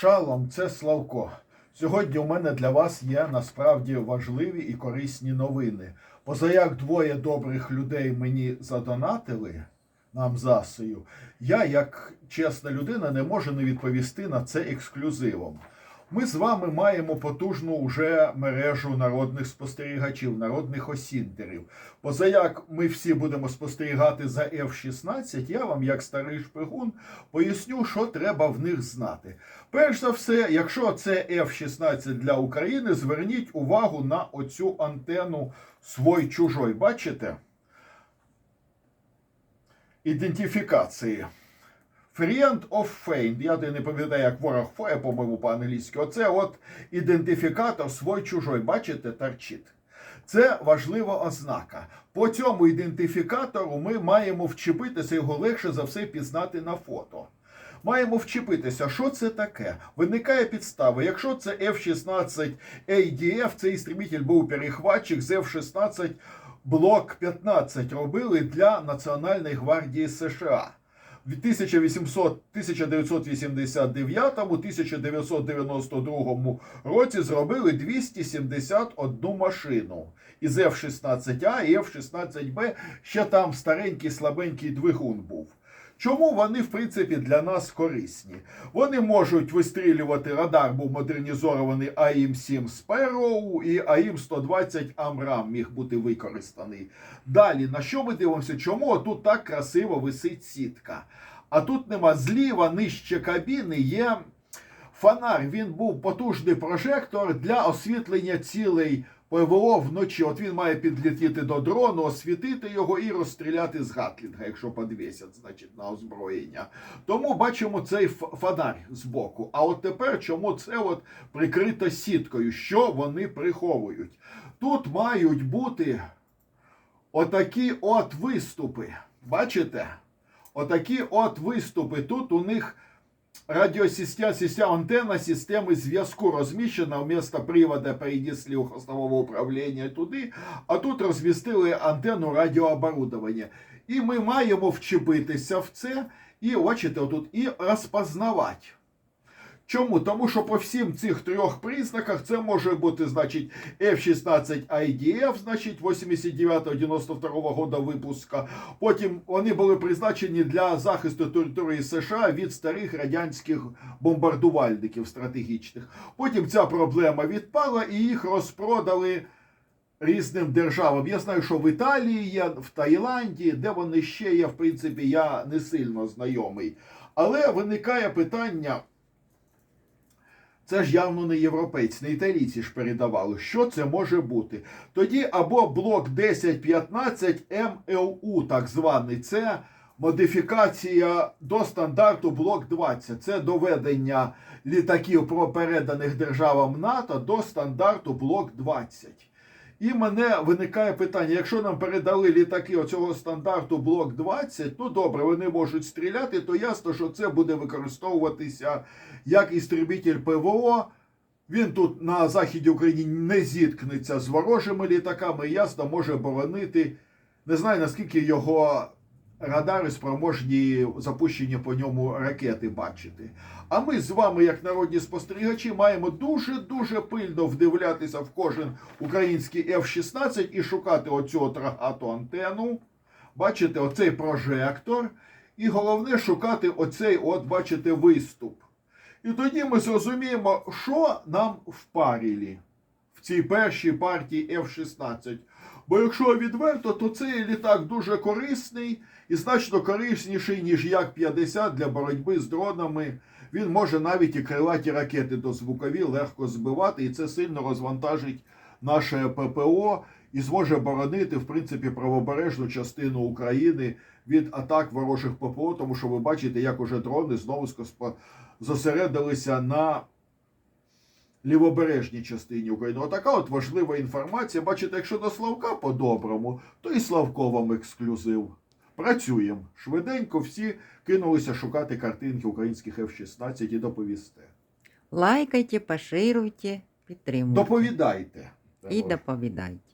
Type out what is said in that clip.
Шалом, це Славко. Сьогодні у мене для вас є насправді важливі і корисні новини. Позаяк двоє добрих людей мені задонатили нам засою, я, як чесна людина, не можу не відповісти на це ексклюзивом. Ми з вами маємо потужну уже мережу народних спостерігачів, народних осінтерів. Позаяк ми всі будемо спостерігати за F-16, я вам, як старий шпигун, поясню, що треба в них знати. Перш за все, якщо це F-16 для України, зверніть увагу на оцю антенну свой чужой. Бачите? Ідентифікації. Friend of Feind, я не пам'ятаю, як ворог фоє, по-моєму, по-англійськи. Оце от ідентифікатор свой чужой, бачите, торчить. Це важлива ознака. По цьому ідентифікатору ми маємо вчепитися, його легше за все пізнати на фото. Маємо вчепитися, що це таке. Виникає підстава. Якщо це F-16 ADF, цей істребитель був перехватчик з F-16 блок 15 робили для Національної гвардії США. В 1800, 1989 1992 році зробили 271 машину із F-16А і F-16Б. Ще там старенький слабенький двигун був. Чому вони, в принципі, для нас корисні? Вони можуть вистрілювати радар, був модернізований АІМ-7 Sparrow і АІМ-120 Амрам міг бути використаний. Далі, на що ми дивимося? Чому тут так красиво висить сітка? А тут нема зліва нижче кабіни є фонар. Він був потужний прожектор для освітлення цілей ПВО вночі. От він має підлетіти до дрону, освітити його і розстріляти з Гатлінга, якщо підвісять, значить, на озброєння. Тому бачимо цей фонарь збоку. А от тепер чому це от прикрито сіткою? Що вони приховують? Тут мають бути отакі от виступи. Бачите? Отакі от виступи. Тут у них радіосистема, система, антенна системи зв'язку розміщена вместо привода передіслів хвостового управління туди, а тут розмістили антенну радіооборудовання. І ми маємо вчепитися в це і бачите, тут і розпознавати. Чому? Тому що по всім цих трьох признаках це може бути, значить, F-16 IDF, значить, 89-92 года випуска. Потім вони були призначені для захисту території США від старих радянських бомбардувальників стратегічних. Потім ця проблема відпала і їх розпродали різним державам. Я знаю, що в Італії є, в Таїланді, де вони ще є, в принципі, я не сильно знайомий. Але виникає питання. Це ж явно не європейці, не італійці ж передавали. Що це може бути? Тоді або блок 1015 МЛУ, так званий, це модифікація до стандарту блок 20. Це доведення літаків про переданих державам НАТО до стандарту блок 20. І мене виникає питання: якщо нам передали літаки оцього стандарту блок 20, ну добре, вони можуть стріляти, то ясно, що це буде використовуватися як істребітель ПВО. Він тут на західі України не зіткнеться з ворожими літаками, ясно може боронити. Не знаю наскільки його радари спроможні запущені по ньому ракети бачити. А ми з вами, як народні спостерігачі, маємо дуже-дуже пильно вдивлятися в кожен український F-16 і шукати оцю от рогату антенну. Бачите, оцей прожектор. І головне шукати оцей, от, бачите, виступ. І тоді ми зрозуміємо, що нам впарили в цій першій партії F-16. Бо якщо відверто, то цей літак дуже корисний і значно корисніший, ніж Як-50 для боротьби з дронами. Він може навіть і крилаті ракети дозвукові легко збивати, і це сильно розвантажить наше ППО і зможе боронити, в принципі, правобережну частину України від атак ворожих ППО, тому що ви бачите, як уже дрони знову зосередилися на лівобережній частині України. Отака от важлива інформація. Бачите, якщо до Славка по-доброму, то і Славко вам ексклюзив. Працюємо. Швиденько всі кинулися шукати картинки українських F-16 і доповісте. Лайкайте, поширюйте, підтримуйте. Доповідайте. І доповідайте.